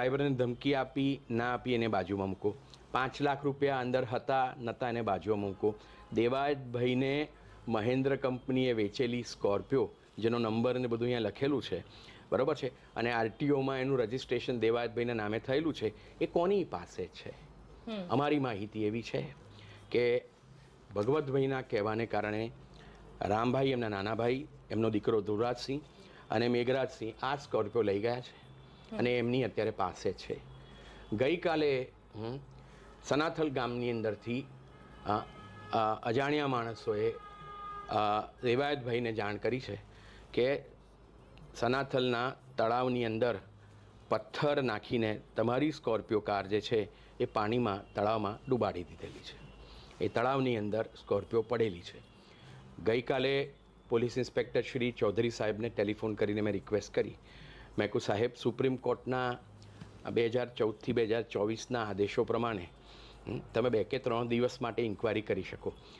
ડ્રાઈવરને ધમકી આપી ના આપી એને બાજુમાં મૂકો. પાંચ લાખ રૂપિયા અંદર હતા નહોતા એને બાજુમાં મૂકો. દેવાયતભાઈને મહેન્દ્ર કંપનીએ વેચેલી સ્કોર્પિયો જેનો નંબર ને બધું અહીંયા લખેલું છે બરાબર છે? અને આરટીઓમાં એનું રજિસ્ટ્રેશન દેવાયતભાઈના નામે થયેલું છે એ કોની પાસે છે? અમારી માહિતી એવી છે કે ભગવતભાઈના કહેવાને કારણે રામભાઈ એમના નાના ભાઈ એમનો દીકરો ધ્રુવરાજસિંહ અને મેઘરાજસિંહ આ સ્કોર્પિયો લઈ ગયા છે. અને એમની અત્યારે પાસે છે. ગઈકાલે સનાથલ ગામની અંદરથી અજાણ્યા માણસોએ રેવાયતભાઈને જાણ કરી છે કે સનાથલના તળાવની અંદર પથ્થર નાખીને તમારી સ્કોર્પિયો કાર જે છે એ પાણીમાં, તળાવમાં ડૂબાડી દીધેલી છે. એ તળાવની અંદર સ્કોર્પિયો પડેલી છે. ગઈકાલે પોલીસ ઇન્સ્પેક્ટર શ્રી ચૌધરી સાહેબને ટેલિફોન કરીને મેં રિક્વેસ્ટ કરી મેં કહું સાહેબ, સુપ્રીમ કોર્ટના બે હજાર ચૌદથી બે હજાર ચોવીસના આદેશો પ્રમાણે તમે બે કે ત્રણ દિવસ માટે ઇન્ક્વાયરી કરી શકો.